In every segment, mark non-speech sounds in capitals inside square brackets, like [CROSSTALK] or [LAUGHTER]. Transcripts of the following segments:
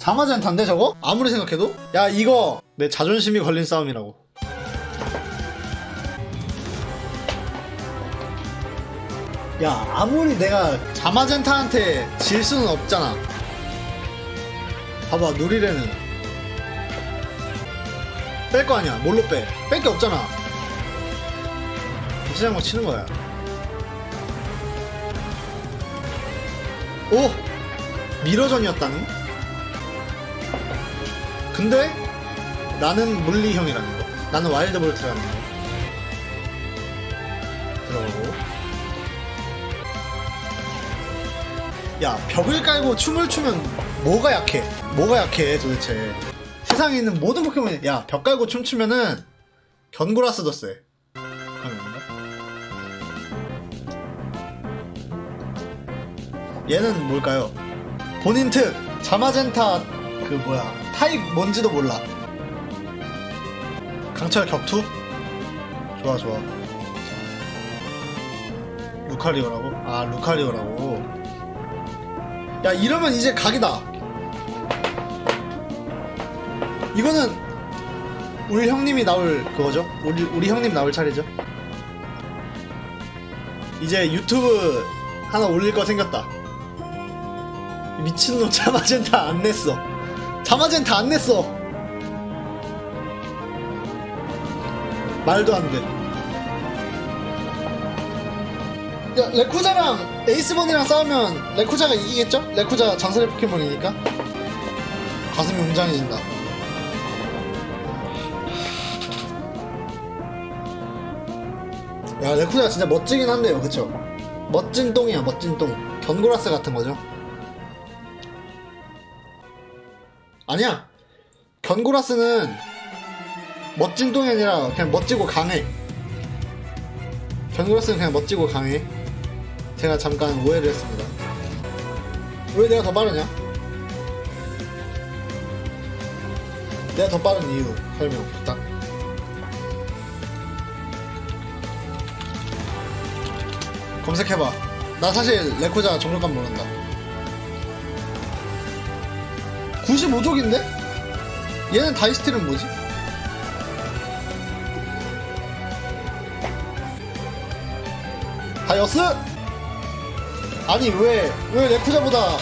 자마젠타인데 저거? 아무리 생각해도? 야 이거 내 자존심이 걸린 싸움이라고 야 아무리 내가 자마젠타한테 질 수는 없잖아 봐봐 누리레는 뺄 거 아니야 뭘로 빼? 뺄 게 없잖아 비슷한 치는 거야 오! 미러전이었다니? 근데 나는 물리형이라는 거. 나는 와일드 볼트라는 거. 들어가고. 야 벽을 깔고 춤을 추면 뭐가 약해? 뭐가 약해 도대체? 세상에 있는 모든 포켓몬이 야 벽 깔고 춤추면은 견고라스도 건가? 얘는 뭘까요? 본인 특! 자마젠타 그 뭐야 타입 뭔지도 몰라 강철 격투? 좋아 좋아 루카리오라고? 아 루카리오라고 야 이러면 이제 각이다 이거는 우리 형님이 나올 그거죠? 우리 우리 형님 나올 차례죠? 이제 유튜브 하나 올릴 거 생겼다 미친놈 [LAUGHS] 자마젠타 안 냈어 자마젠타 안 냈어. 말도 안 돼. 야 레쿠자랑 에이스본이랑 싸우면 레쿠자가 이기겠죠? 레쿠자 전설의 포켓몬이니까. 가슴이 웅장해진다. 야 레쿠자가 진짜 멋지긴 한데요 그쵸? 멋진 똥이야 멋진 똥. 견고라스 같은 거죠 아니야. 견고라스는 멋진 똥이 아니라 그냥 멋지고 강해. 견고라스는 그냥 멋지고 강해. 제가 잠깐 오해를 했습니다. 왜 내가 더 빠르냐? 내가 더 빠른 이유 설명 부탁. 검색해봐. 나 사실 레코자 종료감 모른다 95족인데? 얘는 다이스틸은 뭐지? 다이어스? 아니 왜, 왜 레쿠자보다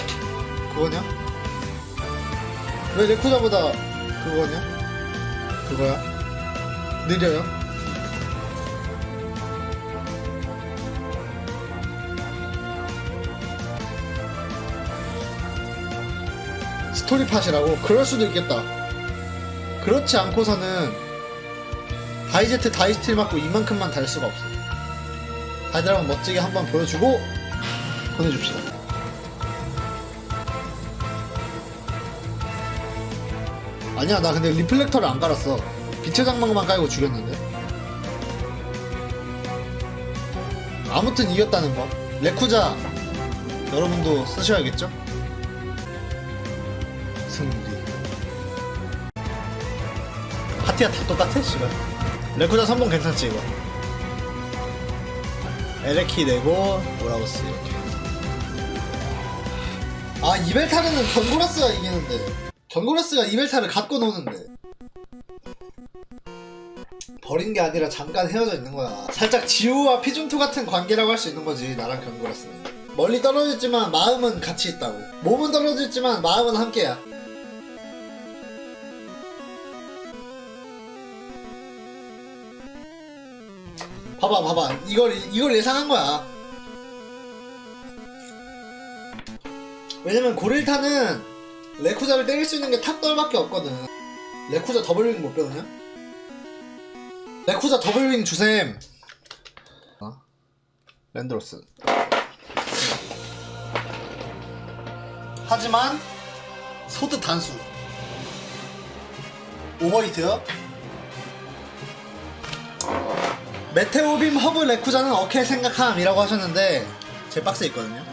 그거냐? 왜 레쿠자보다 그거냐? 그거야? 느려요? 스토리팟이라고? 그럴 수도 있겠다. 그렇지 않고서는 다이제트 다이스틸 맞고 이만큼만 달 수가 없어. 다들 한번 멋지게 한번 보여주고 보내줍시다. 아니야, 나 근데 리플렉터를 안 깔았어. 빛의 장막만 깔고 죽였는데. 아무튼 이겼다는 거. 레쿠자 여러분도 쓰셔야겠죠? 파티가 다 똑같아, 씨발. 레쿠자 선봉 괜찮지, 이거? 에레키 내고, 오라우스 이렇게. 아, 이벨타르는 견고라스가 이기는데. 견고라스가 이벨타를 갖고 노는데. 버린 게 아니라 잠깐 헤어져 있는 거야. 살짝 지우와 피준투 같은 관계라고 할 수 있는 거지, 나랑 견고라스는. 멀리 떨어졌지만 마음은 같이 있다고. 몸은 떨어졌지만 마음은 함께야. 봐봐 봐봐. 이걸 이걸 예상한 거야. 왜냐면 고릴타는 레쿠자를 때릴 수 있는 게 탑떨밖에 없거든. 레쿠자 더블윙 못 빼느냐? 레쿠자 더블윙 주셈. 어? 랜드로스. 하지만 소드 단수. 오버히트 메테오빔 허브 레쿠자는 어케 생각함이라고 하셨는데 제 박스에 있거든요.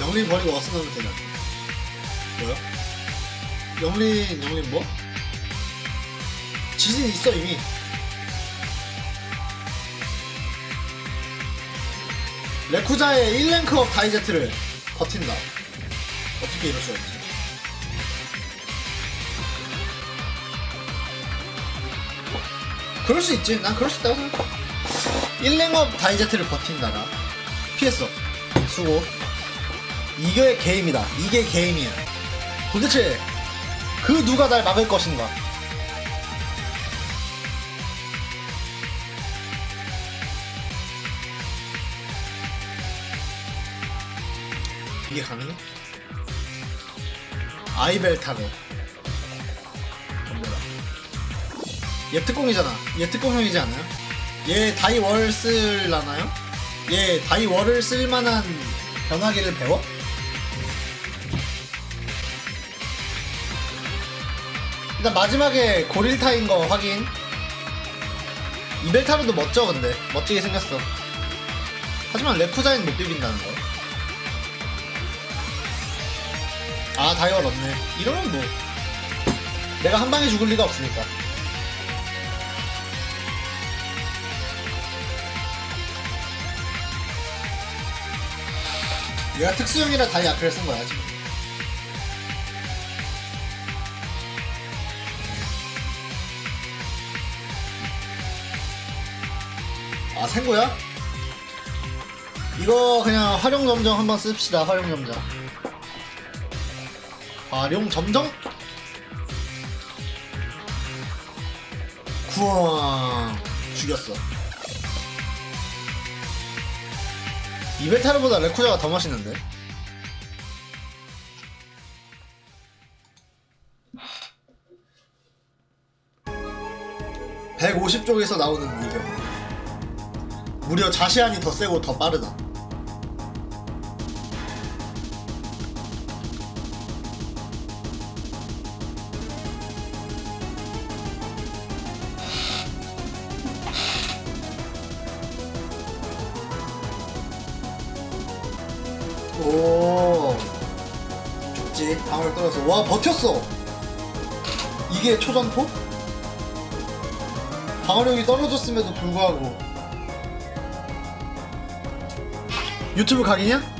영린 버리고 어스 넣으면 되나? 뭐야? 영린 영린 뭐? 지진 있어 이미. 레쿠자의 1랭크업 다이제트를 버틴다. 어떻게 이럴 수가 있지? 그럴 수 있지. 난 그럴 수 있다고 생각해. 1랭업 다이제트를 버틴다라. 피했어. 수고. 이게 게임이다. 이게 게임이야. 도대체 그 누가 날 막을 것인가? 이게 가능해? 아이벨타르 뭐야 얘 특공이잖아 얘 특공형이지 않아요? 얘 다이월 쓸라나요? 얘 다이월을 쓸만한 변화기를 배워? 일단 마지막에 고릴타인 거 확인 이벨타르도 멋져 근데 멋지게 생겼어 하지만 레쿠자인 못 비빈다는 거 아 다이얼 없네. 이러면 뭐 내가 한 방에 죽을 리가 없으니까. 얘가 특수형이라 다이 아크를 쓴 거야 지금. 아 생고야? 이거 그냥 활용점정 한번 씁시다 활용점정 활용 점정. 구왕 죽였어. 이벨타르보다 레쿠자가 더 맛있는데? (150쪽에서) 나오는 이병 무려 자시안이 더 세고 더 빠르다 오. 죽지. 방울 떨어서. 와 버텼어. 이게 초전포? 방어력이 떨어졌음에도 불구하고. 유튜브 각이냐?